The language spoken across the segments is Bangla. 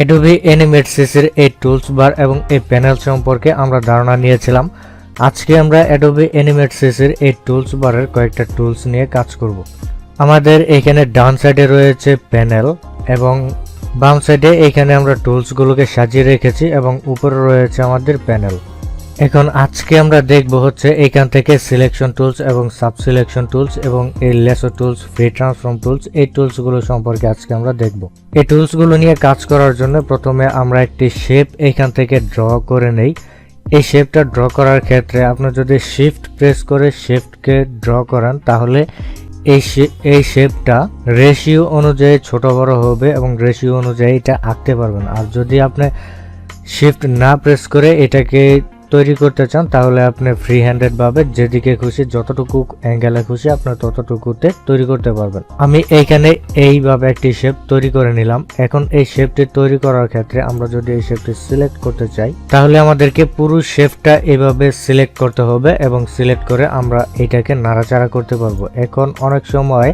এডোবি এনিমেট সিসির এই টুলস বার এবং এই প্যানেল সম্পর্কে আমরা ধারণা নিয়েছিলাম। আজকে আমরা অ্যাডোবি অ্যানিমেট সিসির এই টুলস বারের কয়েকটা টুলস নিয়ে কাজ করব। আমাদের এখানে ডান সাইডে রয়েছে প্যানেল এবং বাম সাইডে এখানে আমরা টুলসগুলোকে সাজিয়ে রেখেছি এবং উপরে রয়েছে আমাদের প্যানেল এখন আজকে আমরা দেখব হচ্ছে এখান থেকে সিলেকশন টুলস এবং সাব সিলেকশন টুলস এবং এই lasso tools free transform tools এই টুলসগুলো সম্পর্কে আজকে আমরা দেখব। এই টুলসগুলো নিয়ে কাজ করার জন্য প্রথমে আমরা একটি শেপ এখান থেকে ড্র করে নেই। এই শেপটা ড্র করার ক্ষেত্রে আপনি যদি শিফট প্রেস করে শেপকে ড্র করেন, তাহলে এই এই শেপটা রেশিও অনুযায়ী ছোট বড় হবে এবং রেশিও অনুযায়ী এটা আঁকতে পারবেন। আর যদি আপনি শিফট না প্রেস করে এটাকে তৈরি করতে চান, তাহলে আপনি ফ্রি হ্যান্ডেড ভাবে যেদিকে খুশি, যতটুকু অ্যাঙ্গেলে খুশি, আপনি ততটুকুতে তৈরি করতে পারবেন। আমি এইখানে এইভাবে একটি শেপ তৈরি করে নিলাম। এখন এই শেপটি তৈরি করার ক্ষেত্রে আমরা যদি এই শেপটি সিলেক্ট করতে চাই, তাহলে আমাদেরকে পুরো শেপটা এভাবে সিলেক্ট করতে হবে এবং সিলেক্ট করে আমরা এটাকে নাড়াচাড়া করতে পারব। এখন অনেক সময়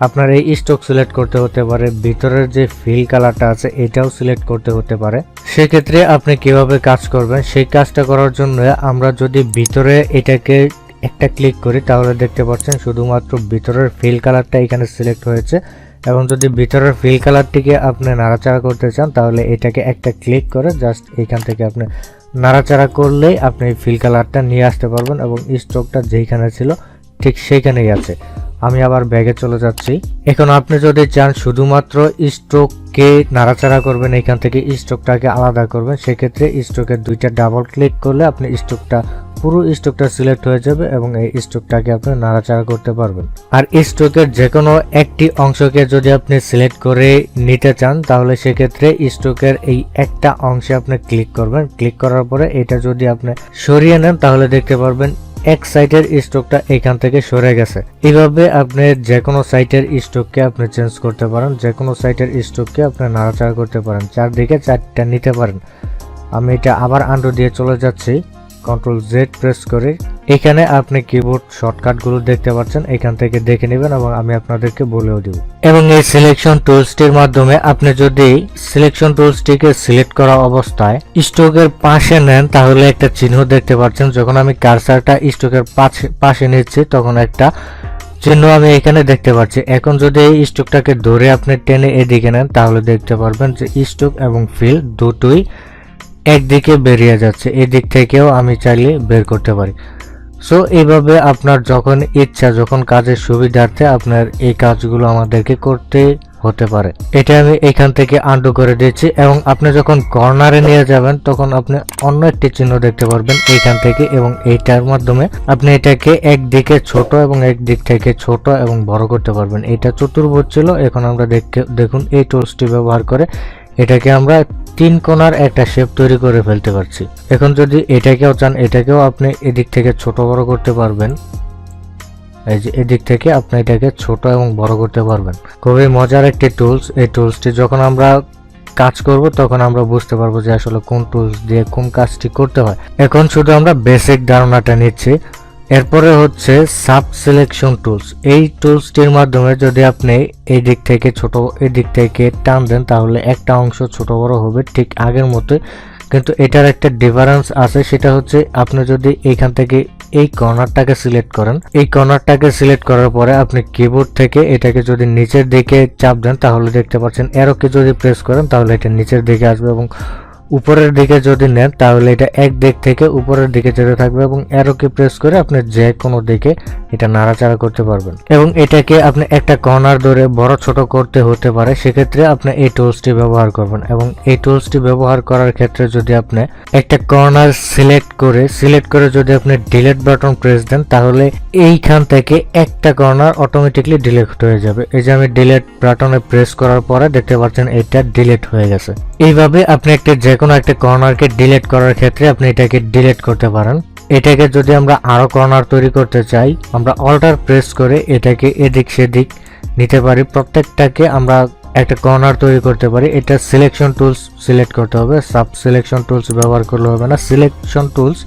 আপনার এই স্টক সিলেক্ট করতে হতে পারে, ভিতরের যে ফিল কালারটা আছে, এটাও সিলেক্ট করতে হতে পারে। সেক্ষেত্রে আপনি কীভাবে কাজ করবেন? সেই কাজটা করার জন্য আমরা যদি ভিতরে এটাকে একটা ক্লিক করি, তাহলে দেখতে পাচ্ছেন শুধুমাত্র ভিতরের ফিল কালারটা এখানে সিলেক্ট হয়েছে। এবং যদি ভিতরের ফিল কালারটিকে আপনি নাড়াচাড়া করতে চান, তাহলে এটাকে একটা ক্লিক করে জাস্ট এখান থেকে আপনি নাড়াচাড়া করলেই আপনি ফিল কালারটা নিয়ে আসতে পারবেন এবং স্টকটা যেইখানে ছিল, ঠিক সেইখানেই আছে। আমি আবার ব্যাগে চলে যাচ্ছি। এখন আপনি যদি চান শুধুমাত্র স্ট্রোককে নাড়াচাড়া করবেন, এখান থেকে স্ট্রোকটাকে আলাদা করবেন, সেক্ষেত্রে স্ট্রোকের দুইটা ডাবল ক্লিক করলে আপনি স্ট্রোকটা, পুরো স্ট্রোকটা সিলেক্ট হয়ে যাবে এবং এই স্ট্রোকটাকে আপনি নাড়াচাড়া করতে পারবেন। আর স্ট্রোকের যে কোনো একটি অংশকে যদি আপনি সিলেক্ট করে নিতে চান, তাহলে সেক্ষেত্রে স্ট্রোকের এই একটা অংশে আপনি ক্লিক করবেন। ক্লিক করার পরে এটা যদি আপনি সরিয়ে নেন, তাহলে দেখতে পারবেন এক সাইটের স্টকটা এখান থেকে সরে গেছে। এভাবে আপনি যে কোনো সাইটের স্টককে আপনি চেঞ্জ করতে পারেন যে কোনো সাইটের স্টককে আপনি নাড়াচাড়া করতে পারেন, চারদিকে চারটা নিতে পারেন। আমি এটা আবার আন্ডু দিয়ে চলে যাচ্ছি কন্ট্রোল জেড প্রেস করে এখানে আপনি কিবোর্ড শর্টকাটগুলো দেখতে পাচ্ছেন, এখান থেকে দেখে নেবেন এবং আমি আপনাদেরকে বলেও দিব। এবং এই সিলেকশন টুলসটির মাধ্যমে আপনি যদি সিলেকশন টুলসটিকে সিলেক্ট করা অবস্থায় স্ট্রোকের পাশে নেন, তাহলে একটা চিহ্ন দেখতে পাচ্ছেন। যখন আমি কারসারটা স্ট্রোকের পাশে নিচ্ছি, তখন একটা চিহ্ন আমি এখানে দেখতে পাচ্ছি। এখন যদি এই স্ট্রোকটাকে ধরে আপনি টেনে এদিকে নেন, তাহলে দেখতে পারবেন যে স্ট্রোক এবং ফিল দুটোই একদিকে বেরিয়ে যাচ্ছে। এদিক থেকেও আমি চাইলে বের করতে পারি। সো এইভাবে আপনার যখন ইচ্ছা, যখন কাজের সুবিধার্থে আপনার এই কাজগুলো আমাদেরকে করতে হতে পারে। এটা আমি এখান থেকে আন্ডু করে দিচ্ছি এবং আপনি যখন কর্নারে নিয়ে যাবেন, তখন আপনি অন্য একটি চিহ্ন দেখতে পারবেন এইখান থেকে এবং এইটার মাধ্যমে আপনি এটাকে একদিকে ছোট এবং একদিক থেকে ছোট এবং বড় করতে পারবেন। এটা চতুর্ভুজ ছিল, এখন আমরা দেখতে, দেখুন এই টুলসটি ব্যবহার করে এটাকে আমরা তিন কোণার একটা শেপ তৈরি করে ফেলতে পারছি। এখন যদি এটাকেও চান, এটাকেও আপনি এদিক থেকে ছোট বড় করতে পারবেন। এই যে এদিক থেকে আপনি এটাকে ছোট এবং বড় করতে পারবেন। খুবই মজার একটি টুলস এই টুলসটি যখন আমরা কাজ করব, তখন আমরা বুঝতে পারব যে আসলে কোন টুলস দিয়ে কোন কাজটি করতে হয়। এখন শুধু আমরা বেসিক ধারণাটা নিচ্ছি। এরপরে হচ্ছে সাব সিলেকশন টুলস এই টুলসটির মাধ্যমে যদি আপনি এই দিক থেকে ছোট এই দিক থেকে টান দেন, তাহলে একটা অংশ ছোট বড় হবে ঠিক আগের মতো কিন্তু এটার একটা ডিফারেন্স আছে, সেটা হচ্ছে আপনি যদি এইখান থেকে এই কর্নারটাকে সিলেক্ট করেন, এই কর্নারটাকে সিলেক্ট করার পরে আপনি কিবোর্ড থেকে এটাকে যদি নিচের দিকে চাপ দেন, তাহলে দেখতে পাচ্ছেন এরোকে যদি প্রেস করেন, তাহলে এটা নিচের দিকে আসবে এবং উপরের দিকে যদি নেন, তাহলে এটা এক দিক থেকে উপরের দিকে যেতে থাকবে এবং অ্যারোকে প্রেস করে আপনি যে কোনো দিকে এটা নাড়াচাড়া করতে পারবেন। এবং এটাকে আপনি একটা কর্নার ধরে বড় ছোট করতে হতে পারে, সেক্ষেত্রে আপনি এই টুলসটি ব্যবহার করবেন এবং এই টুলসটি ব্যবহার করার ক্ষেত্রে যদি আপনি একটা কর্নার সিলেক্ট করে সিলেক্ট করে যদি আপনি ডিলেট বাটন প্রেস দেন, তাহলে এইখান থেকে একটা কর্নার অটোমেটিকলি ডিলেট হয়ে যাবে। এই যে আমি ডিলেট বাটনে প্রেস করার পরে দেখতে পাচ্ছেন এটা ডিলেট হয়ে গেছে। এইভাবে আপনি একটা কোনো একটা কর্নারকে ডিলেট করার ক্ষেত্রে আপনি এটাকে ডিলেট করতে পারেন। এটাকে যদি আমরা আরও কর্নার তৈরি করতে চাই, আমরা অল্টার প্রেস করে এটাকে এদিক সেদিক নিতে পারি। প্রত্যেকটাকে আমরা একটা কর্নার তৈরি করতে পারি। এটা সিলেকশন টুলস সিলেক্ট করতে হবে। সাব সিলেকশন টুলস ব্যবহার করলে হবে না। সিলেকশন টুলস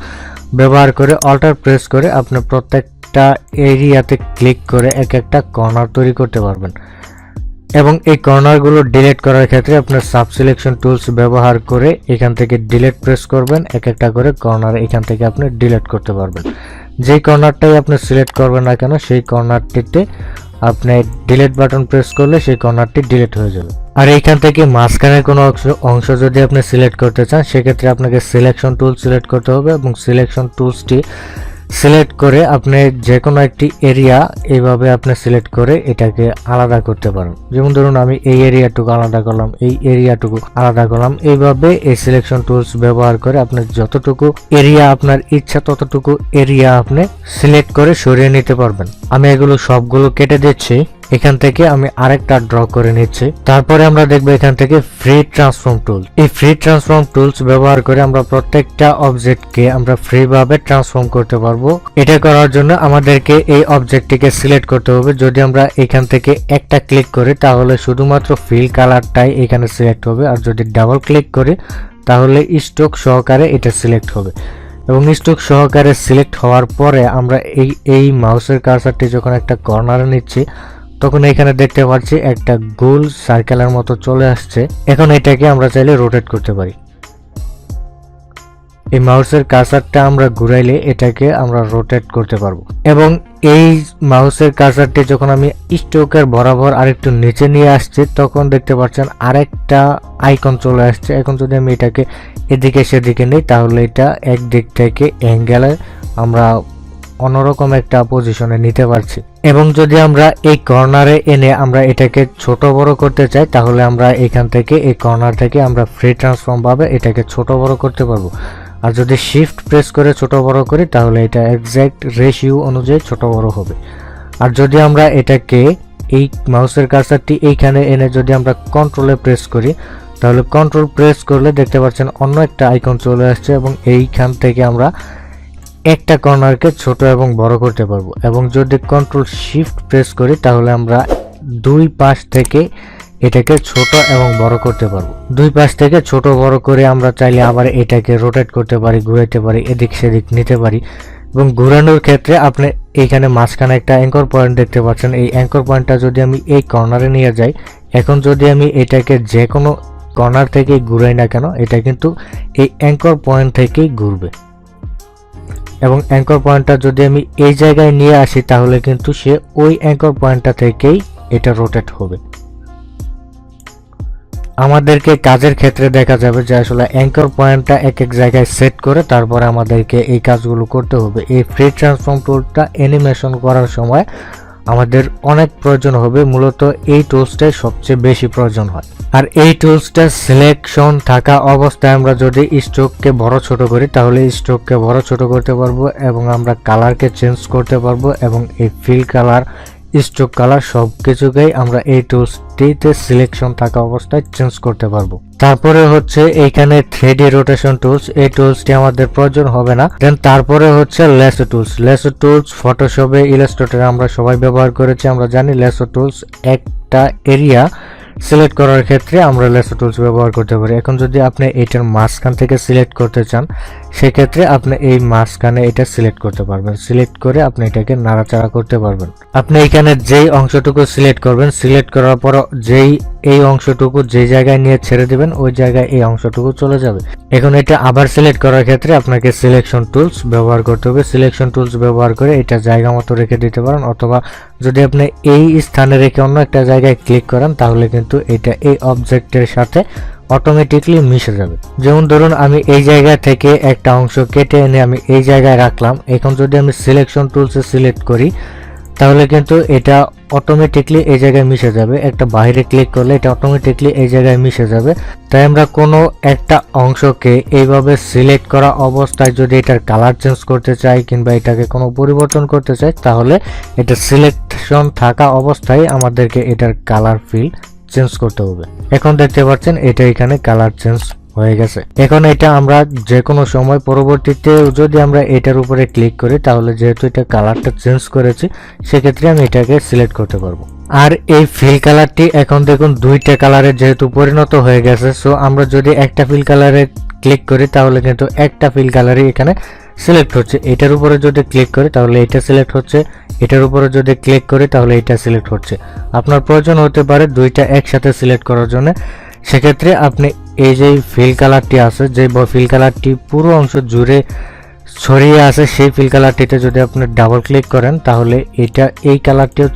ব্যবহার করে অল্টার প্রেস করে আপনি প্রত্যেকটা এরিয়াতে ক্লিক করে এক একটা কর্নার তৈরি করতে পারবেন। এবং এই কর্নারগুলো ডিলিট করার ক্ষেত্রে আপনার সাব সিলেকশন টুলস ব্যবহার করে এখান থেকে ডিলিট প্রেস করবেন, এক একটা করে কর্নার এখান থেকে আপনি ডিলিট করতে পারবেন। যেই কর্নারটাই আপনি সিলেক্ট করবেন না কেন, সেই কর্নারটিতে আপনি ডিলিট বাটন প্রেস করলে সেই কর্নারটি ডিলিট হয়ে যাবে। আর এইখান থেকে মাঝখানের কোনো অংশ অংশ যদি আপনি সিলেক্ট করতে চান, সেক্ষেত্রে আপনাকে সিলেকশন টুল সিলেক্ট করতে হবে এবং সিলেকশন টুলসটি সিলেক্ট করে আপনি যে কোনো একটি এরিয়া এইভাবে আপনি সিলেক্ট করে এটাকে আলাদা করতে পারেন। যেমন ধরুন আমি এই এরিয়াটুকু আলাদা করলাম, এই এরিয়াটুকু আলাদা করলাম। এইভাবে এই সিলেকশন টুলস ব্যবহার করে আপনি যতটুকু এরিয়া আপনার ইচ্ছা ততটুকু এরিয়া আপনি সিলেক্ট করে সরিয়ে নিতে পারবেন। আমি এগুলো সবগুলো কেটে দিচ্ছি। এখান থেকে আমি আরেকটা ড্র করে নিচ্ছি। তারপরে আমরা দেখব এখান থেকে ফ্রি ট্রান্সফর্ম টুল এই ফ্রি ট্রান্সফর্ম টুলস ব্যবহার করে আমরা প্রত্যেকটা অবজেক্টকে আমরা ফ্রি ভাবে ট্রান্সফর্ম করতে পারব। এটা করার জন্য আমাদেরকে এই অবজেক্টটিকে সিলেক্ট করতে হবে। যদি আমরা এখান থেকে একটা ক্লিক করি, তাহলে শুধুমাত্র ফিল কালারটাই এখানে সিলেক্ট হবে। আর যদি ডাবল ক্লিক করি, তাহলে স্ট্রোক সহকারে এটা সিলেক্ট হবে। এবং স্ট্রোক সহকারে সিলেক্ট হওয়ার পরে আমরা এই এই মাউসের কার্সারটি যখন একটা কর্নারে নিচ্ছি তখন এখানে দেখতে পাচ্ছি একটা গোল সার্কেলের মতো চলে আসছে। এখন এটাকে আমরা চাইলে রোটেট করতে পারি। এই মাউসের কার্সারটা আমরা ঘুরাইলে এটাকে আমরা রোটেট করতে পারব। এবং এই মাউসের কার্সারটি যখন আমি স্ট্রোকের বরাবর আরেকটু নিচে নিয়ে আসছি, তখন দেখতে পাচ্ছেন আরেকটা আইকন চলে আসছে। এখন যদি আমি এটাকে এদিকে সেদিকে নিই, তাহলে এটা একদিক থেকে অ্যাঙ্গেলে আমরা অন্যরকম একটা পজিশনে নিতে পারছি। এবং যদি আমরা এই কর্নারে এনে আমরা এটাকে ছোট বড় করতে চাই, তাহলে আমরা এখান থেকে, এই কর্নার থেকে আমরা ফ্রি ট্রান্সফর্ম ভাবে এটাকে ছোট বড় করতে পারব। আর যদি শিফট প্রেস করে ছোট বড় করি, তাহলে এটা এক্স্যাক্ট রেশিও অনুযায়ী ছোট বড় হবে। আর যদি আমরা এটাকে এই মাউসের কার্সারটি এইখানে এনে যদি আমরা কন্ট্রোলে প্রেস করি, তাহলে কন্ট্রোল প্রেস করলে দেখতে পাচ্ছেন অন্য একটা আইকন চলে আসছে এবং এইখান থেকে আমরা একটা কর্নারকে ছোট এবং বড় করতে পারব। এবং যদি কন্ট্রোল শিফট প্রেস করি, তাহলে আমরা দুই পাশ থেকে এটাকে ছোট এবং বড় করতে পারব। দুই পাশ থেকে ছোট বড় করে আমরা চাইলে আবার এটাকে রোটেট করতে পারি, ঘুরাইতে পারি, এদিক সেদিক নিতে পারি। এবং ঘুরানোর ক্ষেত্রে আপনি এইখানে মাঝখানে একটা অ্যাঙ্কর পয়েন্ট দেখতে পাচ্ছেন। এই অ্যাঙ্কর পয়েন্টটা যদি আমি এই কর্নারে নিয়ে যাই, এখন যদি আমি এটাকে যে কোনো কর্নার থেকে ঘুরাই না কেন, এটা কিন্তু এই অ্যাঙ্কর পয়েন্ট থেকেই ঘুরবে। এবং অ্যাঙ্কর পয়েন্টটা যদি আমি এই জায়গায় নিয়ে আসি, তাহলে কিন্তু সে ওই অ্যাঙ্কর পয়েন্টটা থেকেই এটা রোটেট হবে। আমাদেরকে কাজের ক্ষেত্রে দেখা যাবে যে আসলে অ্যাঙ্কর পয়েন্টটা এক এক জায়গায় সেট করে তারপরে আমাদেরকে এই কাজগুলো করতে হবে। এই ফ্রি ট্রান্সফর্ম টুলটা অ্যানিমেশন করার সময় আমাদের অনেক প্রয়োজন হবে, মূলত এই টুলসটাই সবচেয়ে বেশি প্রয়োজন হয়। আর এই টুলসটা সিলেকশন থাকা অবস্থায় আমরা যদি স্ট্রোককে বড় ছোট করি, তাহলে স্ট্রোককে বড় ছোট করতে পারব এবং আমরা কালারকে চেঞ্জ করতে পারব এবং এই ফিল কালার স্ট্রোক, কালার সব কিছুকেই আমরা এই টুলসটিতে সিলেকশন থাকা অবস্থায় চেঞ্জ করতে পারব। তারপরে হচ্ছে এইখানে থ্রি রোটেশন টুলস এই টুলসটি আমাদের প্রয়োজন হবে না। দেন তারপরে হচ্ছে লেসো টুলস লেসো টুলস ফটোশপে ইলাস্ট্রেটরে আমরা সবাই ব্যবহার করেছি, আমরা জানি লেসো টুলস একটা এরিয়া সিলেক্ট করার ক্ষেত্রে আমরা লেসো টুলস ব্যবহার করতে পারি। এখন যদি আপনি এটার মাঝখান থেকে সিলেক্ট করতে চান সেক্ষেত্রে আপনি এই মাঝখানে এটা সিলেক্ট করতে পারবেন। সিলেক্ট করে আপনি এটাকে নাড়াচাড়া করতে পারবেন। আপনি এখানে যেই অংশটুকু সিলেক্ট করবেন সিলেক্ট করার পর যেই, এই অংশটুকু যে জায়গায় নিয়ে ছেড়ে দিবেন, ওই জায়গায় এই অংশটুকু চলে যাবে। এখন এটা আবার সিলেক্ট করার ক্ষেত্রে আপনাকে সিলেকশন টুলস ব্যবহার করতে হবে। সিলেকশন টুলস ব্যবহার করে এটা জায়গা মতো রেখে দিতে পারেন, অথবা যদি আপনি এই স্থানে রেখে অন্য একটা জায়গায় ক্লিক করেন, তাহলে কিন্তু এটা এই অবজেক্টের সাথে অটোমেটিকলি মিশে যাবে। যেমন ধরুন আমি এই জায়গা থেকে একটা অংশ কেটে এনে আমি এই জায়গায় রাখলাম। এখন যদি আমি সিলেকশন টুলসে সিলেক্ট করি, তাহলে কিন্তু এটা অটোমেটিকলি এই জায়গায় মিশে যাবে। একটা বাইরে ক্লিক করলে এটা অটোমেটিকলি এই জায়গায় মিশে যাবে। তাই আমরা কোনো একটা অংশকে এইভাবে সিলেক্ট করা অবস্থায় যদি এটার কালার চেঞ্জ করতে চাই কিংবা এটাকে কোনো পরিবর্তন করতে চাই, তাহলে এটা সিলেকশন থাকা অবস্থায় আমাদেরকে এটার কালার ফিল চেঞ্জ করতে হবে। এখন দেখতে পাচ্ছেন, এটা এখানে কালার চেঞ্জ হয়ে গেছে। এখন এটা আমরা যে কোনো সময় পরবর্তীতে যদি আমরা এটার উপরে ক্লিক করি, তাহলে যেহেতু এটা কালারটা চেঞ্জ করেছি, সেক্ষেত্রে আমি এটাকে সিলেক্ট করতে পারব। আর এই ফিল কালারটি এখন দেখুন, দুইটা কালারে যেহেতু পরিণত হয়ে গেছে সো আমরা যদি একটা ফিল কালারে ক্লিক করি, তাহলে কিন্তু একটা ফিল কালারই এখানে সিলেক্ট হচ্ছে। এটার উপরে যদি ক্লিক করি, তাহলে এটা সিলেক্ট হচ্ছে। এটার উপরে যদি ক্লিক করি, তাহলে এটা সিলেক্ট হচ্ছে। আপনার প্রয়োজন হতে পারে দুইটা একসাথে সিলেক্ট করার জন্য। সেক্ষেত্রে আপনি এই যে ফিল কালারটি আছে, যে ফিল কালারটি পুরো অংশ জুড়ে ছড়িয়ে আছে, সেই ফিল কালারটিতে যদি আপনি ডাবল ক্লিক করেন, তাহলে এটা এই কালারটিও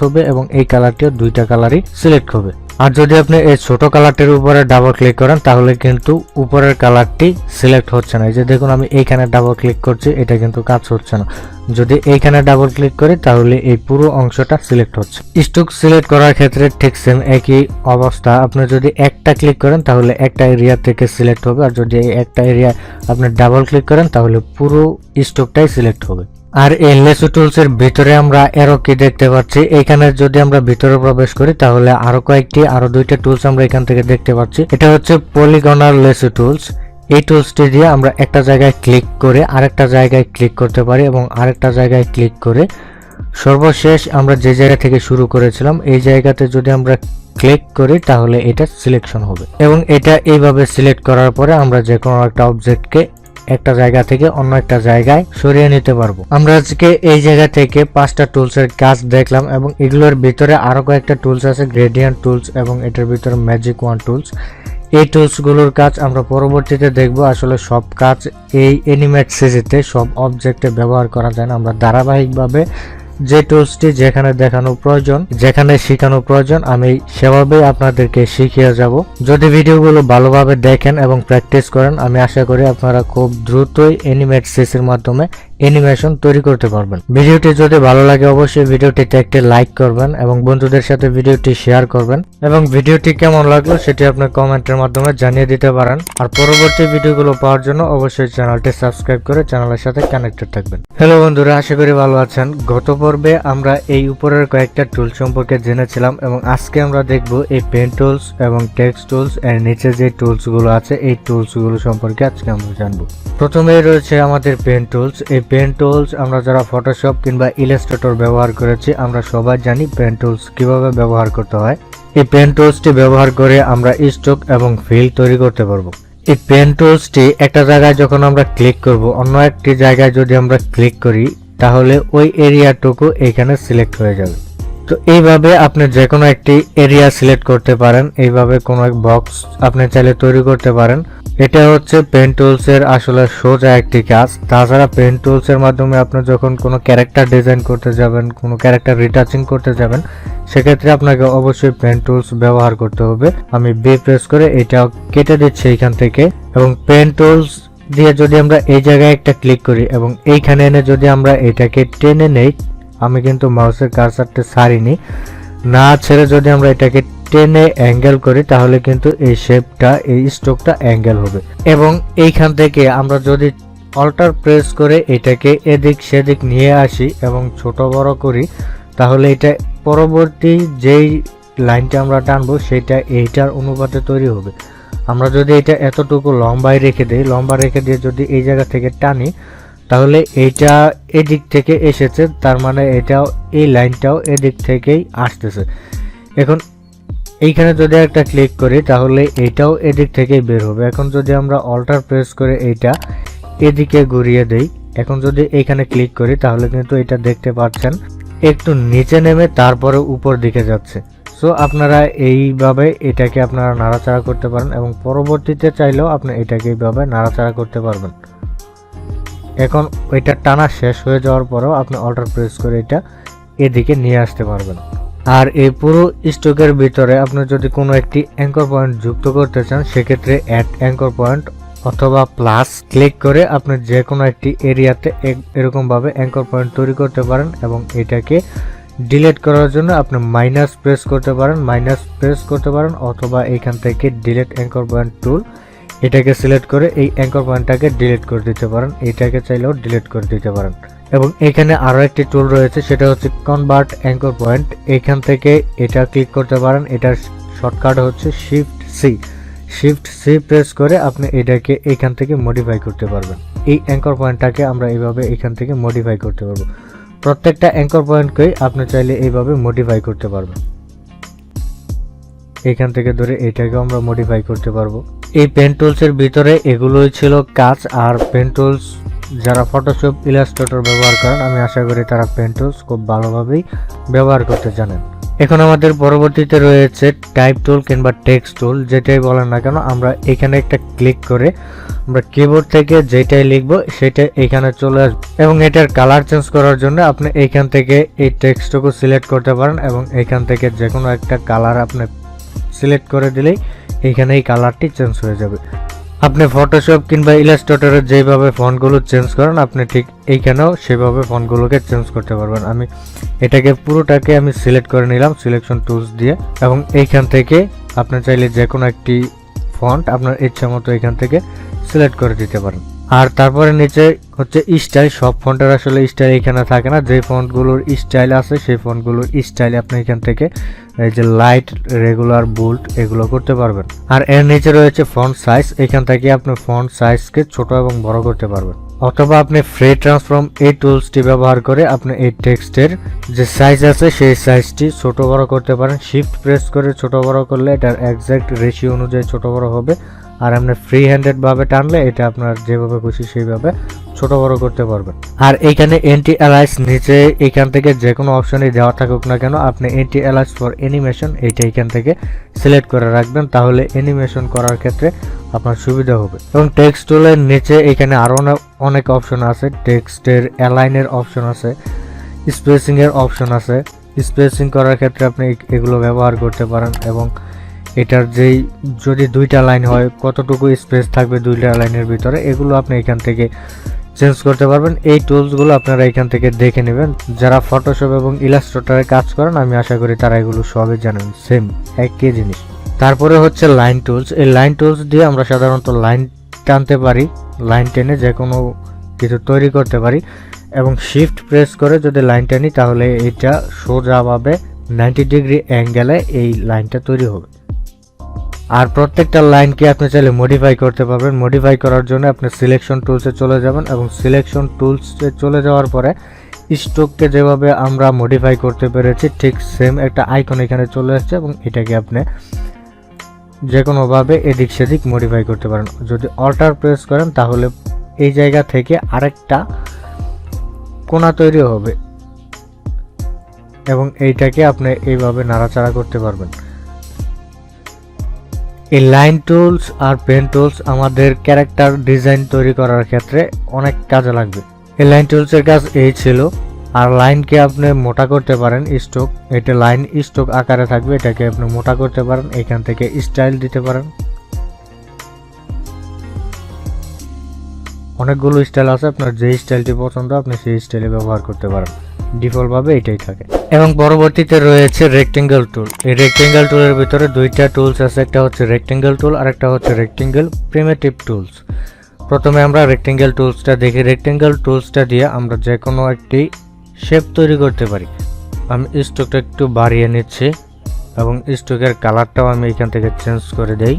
হবে এবং এই কালারটিও দুইটা কালারই সিলেক্ট হবে। আর যদি আপনি এই ছোট কালারটির উপরে ডাবল ক্লিক করেন, তাহলে কিন্তু উপরের কালারটি সিলেক্ট হচ্ছে না। এই যে দেখুন, আমি এইখানে ডাবল ক্লিক করছি, এটা কিন্তু কাজ হচ্ছে না। যদি এইখানে ডাবল ক্লিক করি, তাহলে এই পুরো অংশটা সিলেক্ট হচ্ছে। স্টক সিলেক্ট করার ক্ষেত্রে ঠিক সেম একই অবস্থা। আপনি যদি একটা ক্লিক করেন, তাহলে একটা এরিয়া থেকে সিলেক্ট হবে। আর যদি একটা এরিয়া আপনি ডাবল ক্লিক করেন, তাহলে পুরো স্টকটাই সিলেক্ট হবে। আর এই লেসু টুলস এর ভিতরে আমরা এরো কি দেখতে পাচ্ছি। এখানে যদি আমরা ভিতরে প্রবেশ করি, তাহলে আরও কয়েকটি, আরও দুইটা টুলস আমরা এখান থেকে দেখতে পাচ্ছি। এটা হচ্ছে পলিগনার লেসু টুলস এই টুলসটি দিয়ে আমরা একটা জায়গায় ক্লিক করে আরেকটা জায়গায় ক্লিক করতে পারি এবং আরেকটা জায়গায় ক্লিক করে সর্বশেষ আমরা যে জায়গা থেকে শুরু করেছিলাম, এই জায়গাতে যদি আমরা ক্লিক করি, তাহলে এটা সিলেকশন হবে। এবং এটা এইভাবে সিলেক্ট করার পরে আমরা যে কোনো একটা অবজেক্টকে একটা জায়গা থেকে অন্য একটা জায়গায় সরিয়ে নিতে পারব। আমরা আজকে এই জায়গা থেকে পাঁচটা টুলস এর কাজ দেখলাম এবং এগুলোর ভিতরে আরও কয়েকটা টুলস আছে গ্রেডিয়ান টুলস এবং এটার ভিতরে ম্যাজিক ওয়ান টুলস এই টুলসগুলোর কাজ আমরা পরবর্তীতে দেখব। আসলে সব কাজ এই অ্যানিমেট সিজিতে সব অবজেক্টে ব্যবহার করা যায় না। আমরা ধারাবাহিকভাবে যে টুলসটি যেখানে দেখানো প্রয়োজন, যেখানে শেখানো প্রয়োজন, আমি সেভাবে আপনাদেরকে শিখিয়ে যাব। যদি ভিডিওগুলো ভালোভাবে দেখেন এবং প্র্যাকটিস করেন, আমি আশা করি আপনারা খুব দ্রুতই এনিমেট সিসির মাধ্যমে অ্যানিমেশন তৈরি করতে পারবেন। ভিডিওটি যদি ভালো লাগে, অবশ্যই ভিডিওটিতে একটি লাইক করবেন এবং বন্ধুদের সাথে ভিডিওটি শেয়ার করবেন এবং ভিডিওটি কেমন লাগল সেটি আপনার কমেন্টের মাধ্যমে জানিয়ে দিতে পারেন। আর পরবর্তী ভিডিওগুলো পাওয়ার জন্য অবশ্যই চ্যানেলটি সাবস্ক্রাইব করে চ্যানেলের সাথে কানেক্টেড থাকবেন। হ্যালো বন্ধুরা, আশা করি ভালো আছেন। গত পর্বে আমরা এই উপরের কয়েকটা টুল সম্পর্কে জেনেছিলাম এবং আজকে আমরা দেখব এই পেন টুলস এবং টেক্সট টুলস এর নিচে যে টুলসগুলো আছে, এই টুলসগুলো সম্পর্কে আজকে আমরা জানব। প্রথমেই রয়েছে আমাদের পেন টুলস এই পেন টুলস আমরা যারা ফটোশপ কিংবা ইলাস্ট্রেটর ব্যবহার করেছি, আমরা সবাই জানি পেন টুলস কীভাবে ব্যবহার করতে হয়। এই পেন টুলসটি ব্যবহার করে আমরা স্টক এবং ফিল তৈরি করতে পারব। এই পেন টুলসটি একটা জায়গায় যখন আমরা ক্লিক করব, অন্য একটি জায়গায় যদি আমরা ক্লিক করি, তাহলে ওই এরিয়াটুকু এখানে সিলেক্ট হয়ে যাবে। তো এইভাবে আপনি যে কোনো একটি এরিয়া সিলেক্ট করতে পারেন, এইভাবে কোনো এক বক্স আপনি চাইলে তৈরি করতে পারেন। এটা হচ্ছে পেন টুলস এর আসলে সোজা একটি কাজ। তাছাড়া পেন টুলস এর মাধ্যমে আপনি যখন কোনো ক্যারেক্টার ডিজাইন করতে যাবেন, কোনো ক্যারেক্টার রিটাচিং করতে যাবেন, সেক্ষেত্রে আপনাকে অবশ্যই পেন টুলস ব্যবহার করতে হবে। আমি বি প্রেস করে এটা কেটে দিচ্ছি এখান থেকে। এবং পেন টুলস দিয়ে যদি আমরা এই জায়গায় একটা ক্লিক করি এবং এইখানে এনে যদি আমরা এটাকে টেনে নেই, আমি কিন্তু মাউসের কারসারটা ছাড়িনি। না ছেড়ে যদি আমরা এটাকে টেনে অ্যাঙ্গেল করি, তাহলে কিন্তু এই শেপটা এই স্ট্রোকটা অ্যাঙ্গেল হবে। এবং এইখান থেকে আমরা যদি অল্টার প্রেস করে এটাকে এদিক সেদিক নিয়ে আসি এবং ছোট বড় করি, তাহলে এটা পরবর্তী যেই লাইনটা আমরা টানবো, সেটা এইটার অনুপাতে তৈরি হবে। আমরা যদি এটা এতটুকু লম্বায় রেখে দিই, লম্বা রেখে দিয়ে যদি এই জায়গা থেকে টানি, তাহলে এইটা এদিক থেকে এসেছে, তার মানে এটাও, এই লাইনটাও এদিক থেকেই আসতেছে। এখন এইখানে যদি একটা ক্লিক করি, তাহলে এটাও এদিক থেকেই বের হবে। এখন যদি আমরা অল্টার প্রেস করে এইটা এদিকে ঘুরিয়ে দেই, এখন যদি এইখানে ক্লিক করি, তাহলে কিন্তু এটা দেখতে পাচ্ছেন, একটু নিচে নেমে তারপরে উপর দিকে যাচ্ছে। সো আপনারা এইভাবে এটাকে আপনারা নাড়াচাড়া করতে পারেন এবং পরবর্তীতে চাইলেও আপনি এটাকে এইভাবে নাড়াচাড়া করতে পারবেন। এখন ওইটা টানা শেষ হয়ে যাওয়ার পরেও আপনি অল্টার প্রেস করে এটা এদিকে নিয়ে আসতে পারবেন। আর এই পুরো স্টকের ভিতরে আপনি যদি কোনো একটি অ্যাঙ্কর পয়েন্ট যুক্ত করতে চান, সেক্ষেত্রে অ্যাড অ্যাঙ্কর পয়েন্ট অথবা প্লাস ক্লিক করে আপনি যে কোনো একটি এরিয়াতে এরকমভাবে অ্যাঙ্কর পয়েন্ট তৈরি করতে পারেন এবং এটাকে ডিলিট করার জন্য আপনি মাইনাস প্রেস করতে পারেন মাইনাস প্রেস করতে পারেন অথবা এখান থেকে ডিলেট অ্যাঙ্কর পয়েন্ট টুল এটাকে সিলেক্ট করে এই অ্যাঙ্কর পয়েন্টটাকে ডিলিট করে দিতে পারেন, এটাকে চাইলেও ডিলিট করে দিতে পারেন। এবং এখানে আরও একটি টুল রয়েছে, সেটা হচ্ছে কনভার্ট অ্যাঙ্কর পয়েন্ট এখান থেকে এটা ক্লিক করতে পারেন, এটার শর্টকাট হচ্ছে shift C shift C press করে আপনি এটাকে এখান থেকে মডিফাই করতে পারবেন। এই অ্যাঙ্কর পয়েন্টটাকে আমরা এইভাবে এখান থেকে মডিফাই করতে পারব। প্রত্যেকটা অ্যাঙ্কর পয়েন্টকেই আপনি চাইলে এইভাবে মডিফাই করতে পারবেন। এখান থেকে ধরে এটাকেও আমরা মডিফাই করতে পারব। এই পেন টুলসের ভিতরে এগুলোই ছিল কাজ, আর পেন টুলস যারা ফটোশপ ইলাস্ট্রেটর ব্যবহার করেন, আমি আশা করি তারা পেন টুলস খুব ভালোভাবেই ব্যবহার করতে জানেন। এখন আমাদের পরবর্তীতে রয়েছে টাইপ টুল কিংবা টেক্সট টুল যেটাই বলেন না কেন, আমরা এখানে একটা ক্লিক করে আমরা কিবোর্ড থেকে যেটাই লিখব, সেটা এখানে চলে আসবে। এবং এটার কালার চেঞ্জ করার জন্য আপনি এখান থেকে এই টেক্সটটুকু সিলেক্ট করতে পারেন এবং এখান থেকে যে কোনো একটা কালার আপনি সিলেক্ট করে দিলেই এখানে এই কালারটি চেঞ্জ হয়ে যাবে। আপনি ফটোশপ কিংবা ইলাস্ট্রেটরে যেভাবে ফন্টগুলো চেঞ্জ করেন, আপনি ঠিক এইখানেও সেভাবে ফন্টগুলোকে চেঞ্জ করতে পারবেন। আমি এটাকে পুরোটাকে আমি সিলেক্ট করে নিলাম সিলেকশন টুলস দিয়ে, এবং এইখান থেকে আপনি চাইলে যে কোনো একটি ফন্ট আপনার ইচ্ছা মতো এখান থেকে সিলেক্ট করে দিতে পারেন। আর তারপরে নিচে হচ্ছে স্টাইল সব ফন্টের আসলে স্টাইল এখানে থাকে না। যে ফন্টগুলোর স্টাইল আছে, সেই ফন্টগুলোর স্টাইল আপনি এখান থেকে এই যে লাইট রেগুলার বোল্ট এগুলো করতে পারবেন। আর এর নিচে রয়েছে ফন্ট সাইজ এখান থেকে আপনি ফন্ট সাইজকে ছোট এবং বড় করতে পারবেন। অথবা আপনি ফ্রি ট্রান্সফর্ম এই টুলসটি ব্যবহার করে আপনি এই টেক্সটের যে সাইজ আছে, সেই সাইজটি ছোট বড় করতে পারেন। শিফট প্রেস করে ছোট বড় করলে এটার একজ্যাক্ট রেশিও অনুযায়ী ছোট বড় হবে। আর আপনি ফ্রি হ্যান্ডেড ভাবে টানলে এটা আপনার যেভাবে খুশি সেইভাবে ছোট বড় করতে পারবেন। আর এইখানে এন্টি অ্যালাইস নিচে এখান থেকে যে কোনো অপশনই দেওয়া থাকুক না কেন, আপনি এন্টি অ্যালাইস ফর অ্যানিমেশন এইটা এখান থেকে সিলেক্ট করে রাখবেন, তাহলে অ্যানিমেশন করার ক্ষেত্রে আপনার সুবিধা হবে। এবং টেক্সট টুলের নিচে এখানে আরও অনেক অপশন আছে টেক্সটের অ্যালাইনের অপশন আছে স্পেসিং এর অপশন আছে। স্পেসিং করার ক্ষেত্রে আপনি এগুলো ব্যবহার করতে পারেন এবং এটার যেই, যদি দুইটা লাইন হয়, কতটুকু স্পেস থাকবে দুইটা লাইনের ভিতরে, এগুলো আপনি এখান থেকে চেঞ্জ করতে পারবেন। এই টুলসগুলো আপনারা এখান থেকে দেখে নেবেন। যারা ফটোশপ এবং ইলাস্ট্রেটরে কাজ করেন, আমি আশা করি তারা এগুলো সবই জানেন। সেম একই জিনিস। তারপরে হচ্ছে লাইন টুলস এই লাইন টুলস দিয়ে আমরা সাধারণত লাইন টানতে পারি লাইন টেনে যে কোনো কিছু তৈরি করতে পারি এবং শিফট প্রেস করে যদি লাইন টানি, তাহলে এটা সোজাভাবে নাইনটি ডিগ্রি অ্যাঙ্গেলে এই লাইনটা তৈরি হবে। আর প্রত্যেকটা লাইনকে আপনি চাইলে মডিফাই করতে পারবেন। মডিফাই করার জন্য আপনি সিলেকশন টুলসে চলে যাবেন এবং সিলেকশন টুলসে চলে যাওয়ার পরে স্টককে যেভাবে আমরা মডিফাই করতে পেরেছি, ঠিক সেম একটা আইকন এখানে চলে আসছে এবং এটাকে আপনি যে কোনোভাবে এদিক সেদিক মডিফাই করতে পারেন। যদি অল্টার প্রেস করেন, তাহলে এই জায়গা থেকে আরেকটা কোনা তৈরি হবে এবং এইটাকে আপনি এইভাবে নাড়াচাড়া করতে পারবেন। এই লাইন টুলস আর পেন টুলস আমাদের ক্যারেক্টার ডিজাইন তৈরি করার ক্ষেত্রে অনেক কাজে লাগবে। এই লাইন টুলসের কাজ এই ছিল। আর লাইনকে আপনি মোটা করতে পারেন স্টোক এটা লাইন স্টোক আকারে থাকবে, এটাকে আপনি মোটা করতে পারেন, এখান থেকে স্টাইল দিতে পারেন। অনেকগুলো স্টাইল আছে, আপনার যে স্টাইলটি পছন্দ, আপনি সেই স্টাইলে ব্যবহার করতে পারেন। ডিফল্টভাবে এটাই থাকে। এবং পরবর্তীতে রয়েছে রেক্টেঙ্গেল টুল এই রেক্টেঙ্গেল টুলের ভিতরে দুইটা টুলস আছে, একটা হচ্ছে রেক্টেঙ্গেল টুল আর একটা হচ্ছে রেক্টেঙ্গেল প্রিমেটিভ টুলস প্রথমে আমরা রেক্টেঙ্গেল টুলসটা দেখি। রেক্টেঙ্গেল টুলসটা দিয়ে আমরা যে কোনো একটি শেপ তৈরি করতে পারি। আমি স্টোকটা একটু বাড়িয়ে নিচ্ছি এবং স্টোকের কালারটাও আমি এখান থেকে চেঞ্জ করে দেই।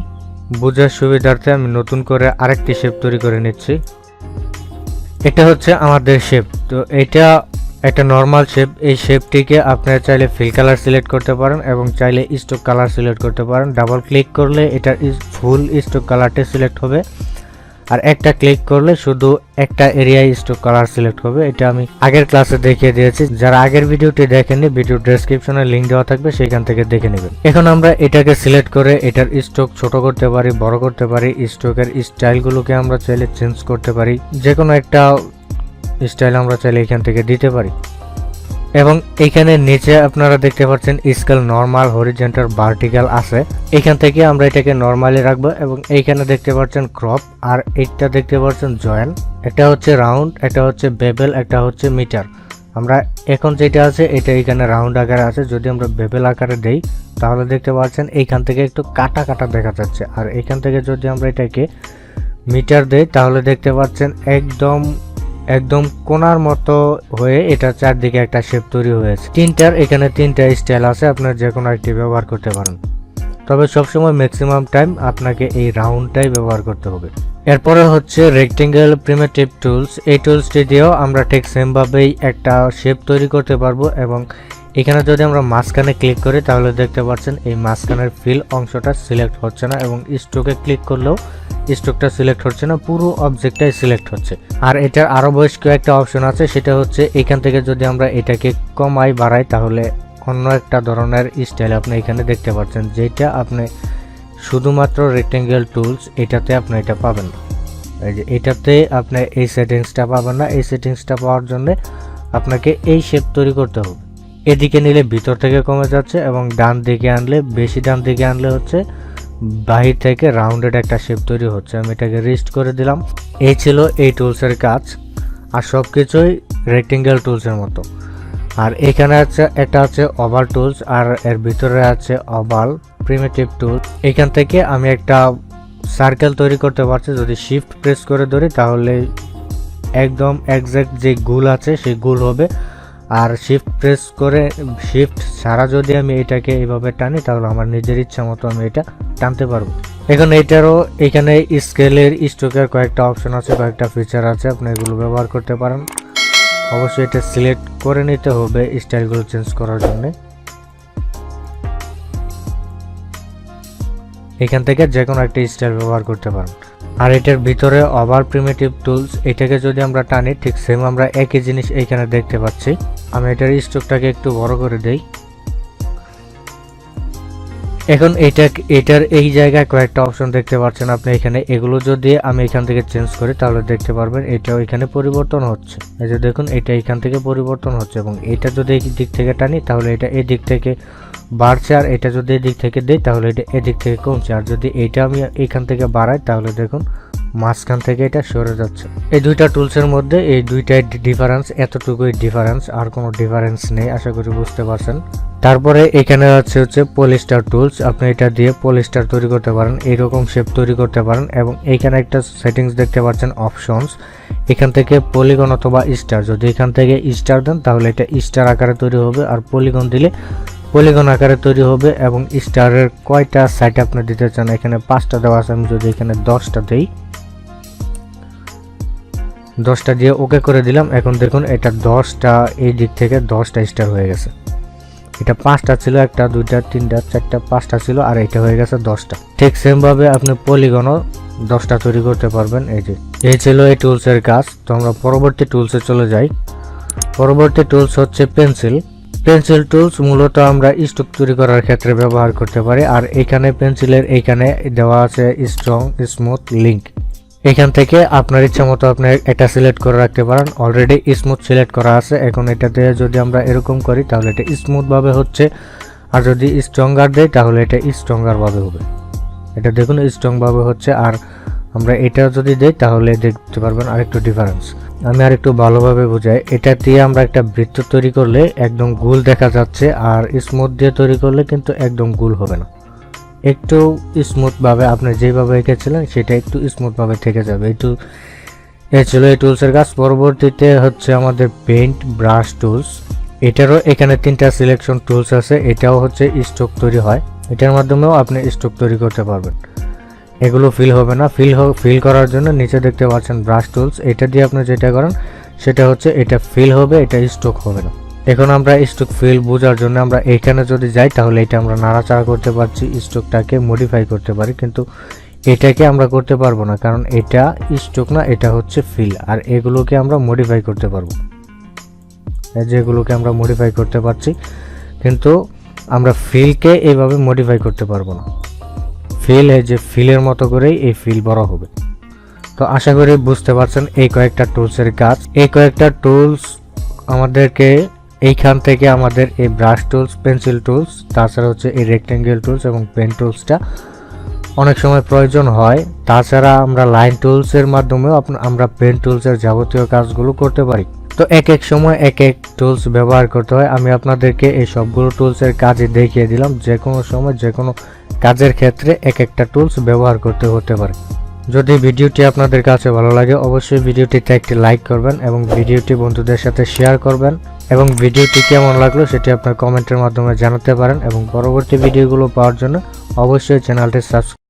বোঝার সুবিধার্থে আমি নতুন করে আরেকটি শেপ তৈরি করে নিচ্ছি। এটা হচ্ছে আমাদের শেপ তো এটা একটা নর্মাল শেপ এই শেপটিকে আপনারা চাইলে ফিল কালার সিলেক্ট করতে পারেন এবং চাইলে স্টোক কালার সিলেক্ট করতে পারেন। ডাবল ক্লিক করলে এটার ফুল স্টোক কালারটি সিলেক্ট হবে। আর একটা ক্লিক করলে শুধু একটা এরিয়ায় স্টোক কালার সিলেক্ট হবে। এটা আমি আগের ক্লাসে দেখিয়ে দিয়েছি। যারা আগের ভিডিওটি দেখেনি ভিডিও ডেসক্রিপশনে লিঙ্ক দেওয়া থাকবে, সেখান থেকে দেখে নেবেন। এখন আমরা এটাকে সিলেক্ট করে এটার স্টোক ছোট করতে পারি, বড় করতে পারি স্টোকের স্টাইলগুলোকে আমরা চাইলে চেঞ্জ করতে পারি। যে কোনো একটা স্টাইল আমরা চাইলে এখান থেকে দিতে পারি। এবং এখানে নিচে আপনারা দেখতে পাচ্ছেন স্কেল নর্মাল হরিজেন্টাল ভার্টিক্যাল আছে। এখান থেকে আমরা এটাকে নর্মালি রাখব এবং এইখানে দেখতে পাচ্ছেন ক্রপ আর এইটা দেখতে পাচ্ছেন জয়েন একটা হচ্ছে রাউন্ড একটা হচ্ছে বেবেল একটা হচ্ছে মিটার আমরা এখন যেটা আছে, এটা এখানে রাউন্ড আকারে আছে। যদি আমরা বেবেল আকারে দেই, তাহলে দেখতে পাচ্ছেন এইখান থেকে একটু কাটা কাটা দেখা যাচ্ছে। আর এখান থেকে যদি আমরা এটাকে মিটার দেই, তাহলে দেখতে পাচ্ছেন একদম একদম কোনার মতো হয়ে এটা চারদিকে একটা শেপ তৈরি হয়েছে। তিনটার, এখানে তিনটা স্টাইল আছে, আপনার যে কোনো একটি ব্যবহার করতে পারেন। তবে সবসময় ম্যাক্সিমাম টাইম আপনাকে এই রাউন্ডটাই ব্যবহার করতে হবে। এরপরে হচ্ছে রেক্টেঙ্গেল প্রিমেটিভ টুলস এই টুলসটি দিয়েও আমরা ঠিক সেমভাবেই একটা শেপ তৈরি করতে পারব এবং এখানে যদি আমরা মাঝখানে ক্লিক করি, তাহলে দেখতে পাচ্ছেন এই মাঝখানের ফিল অংশটা সিলেক্ট হচ্ছে না এবং স্ট্রোকে ক্লিক করলেও স্ট্রোকটা সিলেক্ট হচ্ছে না, পুরো অবজেক্টটাই সিলেক্ট হচ্ছে। আর এটার আরও বেশ কয়েকটা অপশন আছে, সেটা হচ্ছে এখান থেকে যদি আমরা এটাকে কমাই বাড়াই, তাহলে অন্য একটা ধরনের স্টাইল আপনি এখানে দেখতে পাচ্ছেন, যেটা আপনি শুধুমাত্র রেক্টেঙ্গেল টুলস এটাতে আপনি এটা পাবেন না। এই যে এটাতে আপনি এই সেটিংসটা পাবেন না, এই সেটিংসটা পাওয়ার জন্য আপনাকে এই শেপ তৈরি করতে হবে। এদিকে নিলে ভিতর থেকে কমে যাচ্ছে এবং ডান দিকে আনলে, বেশি ডান দিকে আনলে হচ্ছে বাহির থেকে রাউন্ডেড একটা শেপ তৈরি হচ্ছে। আমি এটাকে রিস্ট করে দিলাম। এই ছিল এই টুলসের কাজ আর সব কিছুই রেক্টেঙ্গেল টুলসের মতো। আর এখানে আছে, এটা আছে ওভাল টুলস আর এর ভিতরে আছে ওভাল প্রিমিটিভ টুলস এখান থেকে আমি একটা সার্কেল তৈরি করতে পারছি। যদি শিফট প্রেস করে ধরি তাহলে একদম একজ্যাক্ট যে গুল আছে, সেই গুল হবে আর শিফট প্রেস করে শিফট ছাড়া যদি আমি এটাকে এভাবে টানি, তাহলে আমার নিজের ইচ্ছা মতো আমি এটা টানতে পারব। এখন এটারও, এখানে স্কেলের স্ট্রোকের কয়েকটা অপশন আছে, কয়েকটা ফিচার আছে, আপনি এগুলো ব্যবহার করতে পারেন। অবশ্যই এটা সিলেক্ট করে নিতে হবে স্টাইলগুলো চেঞ্জ করার জন্য। এখান থেকে যে কোনো একটা স্টাইল ব্যবহার করতে পারেন। আর এটার ভিতরে ওভার প্রিমিটিভ টুলস এটাকে যদি আমরা টানি, ঠিক সেম আমরা একই জিনিস এইখানে দেখতে পাচ্ছি। আমি এটার স্টোকটাকে একটু বড় করে দেই। এখন এটা এটার এই জায়গায় কয়েকটা অপশন দেখতে পাচ্ছেন আপনি। এখানে এগুলো যদি আমি এখান থেকে চেঞ্জ করি, তাহলে দেখতে পারবেন এটাও এখানে পরিবর্তন হচ্ছে। এই যে দেখুন, এটা এখান থেকে পরিবর্তন হচ্ছে এবং এটা যদি এই দিক থেকে টানি, তাহলে এটা এই দিক থেকে বাড়ছে আর এটা যদি এদিক থেকে দেই, তাহলে এটা এদিক থেকে কমছে। আর যদি এটা আমি এখান থেকে বাড়াই, তাহলে দেখুন মাঝখান থেকে এটা সরে যাচ্ছে। এই দুইটা টুলসের মধ্যে এই দুইটাই ডিফারেন্স এতটুকুই ডিফারেন্স আর কোনো ডিফারেন্স নেই, আশা করি বুঝতে পারছেন। তারপরে এখানে আছে হচ্ছে পলিস্টার টুলস আপনি এটা দিয়ে পলিস্টার তৈরি করতে পারেন এইরকম শেপ তৈরি করতে পারেন এবং এখানে একটা সেটিংস দেখতে পাচ্ছেন অপশনস এখান থেকে পলিগন অথবা স্টার যদি এখান থেকে স্টার দেন তাহলে এটা স্টার আকারে তৈরি হবে আর পলিগন দিলে পলিগন আকারে তৈরি হবে এবং স্টারের কয়টা সাইট আপনি দিতে চান, এখানে পাঁচটা দেওয়া আছে, আমি যদি এখানে দশটা দেই। দশটা দিয়ে ওকে করে দিলাম, এখন দেখুন এটা দশটা, এই দিক থেকে দশটা স্টার হয়ে গেছে। এটা পাঁচটা ছিল, একটা, দুইটা, তিনটা, চারটা, পাঁচটা ছিল, আর এটা হয়ে গেছে দশটা। ঠিক সেম ভাবে আপনি পলিগনও দশটা তৈরি করতে পারবেন, এই যে। এই ছিল এই টুলসের কাজ, তো আমরা পরবর্তী টুলসে চলে যাই। পরবর্তী টুলস হচ্ছে পেন্সিল। পেন্সিল টুলস মূলত আমরা স্টক তৈরি করার ক্ষেত্রে ব্যবহার করতে পারি, আর এখানে পেন্সিলের এখানে দেওয়া আছে স্ট্রং স্মুথ লিঙ্ক এখান থেকে আপনার ইচ্ছা মতো আপনি এটা সিলেক্ট করে রাখতে পারেন। অলরেডি স্মুথ সিলেক্ট করা আছে। এখন এটাতে যদি আমরা এরকম করি, তাহলে এটা স্মুথ ভাবে হচ্ছে। আর যদি স্ট্রঙ্গার দেয় তাহলে এটা স্ট্রঙ্গার ভাবে হবে। এটা দেখুন স্ট্রং ভাবে হচ্ছে। আর আমরা এটা যদি দেই, তাহলে দেখতে পারবেন আরেকটু ডিফারেন্স আমি আরেকটু ভালোভাবে বোঝাই। এটা দিয়ে আমরা একটা বৃত্ত তৈরি করলে একদম গোল দেখা যাচ্ছে। আর স্মুথ দিয়ে তৈরি করলে কিন্তু একদম গোল হবে না। একটু স্মুথভাবে আপনি যেভাবে এঁকেছিলেন সেটা একটু স্মুথভাবে থেকে যাবে। একটু এ ছিল এই টুলসের কাজ। পরবর্তীতে হচ্ছে আমাদের পেইন্ট ব্রাশ টুলস এটারও এখানে তিনটা সিলেকশন টুলস আছে। এটাও হচ্ছে স্টক তৈরি হয়। এটার মাধ্যমেও আপনি স্টক তৈরি করতে পারবেন। এগুলো ফিল হবে না। ফিল ফিল করার জন্য নিচে দেখতে পাচ্ছেন ব্রাশ টুলস এটা দিয়ে আপনি যেটা করেন, সেটা হচ্ছে এটা ফিল হবে, এটা স্টক হবে না। এখন আমরা স্টক ফিল বোঝার জন্য আমরা এইখানে যদি যাই, তাহলে এটা আমরা নাড়াচাড়া করতে পারছি স্টকটাকে মডিফাই করতে পারি, কিন্তু এটাকে আমরা করতে পারব না, কারণ এটা স্টক না, এটা হচ্ছে ফিল আর এগুলোকে আমরা মডিফাই করতে পারব। যেগুলোকে আমরা মডিফাই করতে পারছি, কিন্তু আমরা ফিলকে এইভাবে মডিফাই করতে পারব না। ফিল যে ফিলের মতো করেই এই ফিল বড় হবে। তো আশা করি বুঝতে পারছেন, এই কয়েকটা টুলসের কাজ। এই কয়েকটা টুলস আমাদেরকে এইখান থেকে আমাদের এই ব্রাশ টুলস পেন্সিল টুলস তাছাড়া হচ্ছে এই রেক্টেঙ্গেল টুলস এবং পেন টুলসটা অনেক সময় প্রয়োজন হয়। তাছাড়া আমরা লাইন টুলসের মাধ্যমেও আমরা পেন টুলসের যাবতীয় কাজগুলো করতে পারি। তো এক এক সময় এক এক টুলস ব্যবহার করতে হয়। আমি আপনাদেরকে এই সবগুলো টুলসের কাজে দেখিয়ে দিলাম। যে কোনো সময়, যে কোনো কাজের ক্ষেত্রে এক একটা টুলস ব্যবহার করতে হতে পারে। যদি ভিডিওটি আপনাদের কাছে ভালো লাগে, অবশ্যই ভিডিওটিতে একটি লাইক করবেন এবং ভিডিওটি বন্ধুদের সাথে শেয়ার করবেন। এবং ভিডিওটি কেমন লাগল সেটি আপনার কমেন্টের মাধ্যমে জানাতে পারেন এবং পরবর্তী ভিডিওগুলো পাওয়ার জন্য অবশ্যই চ্যানেলটি সাবস্ক্রাইব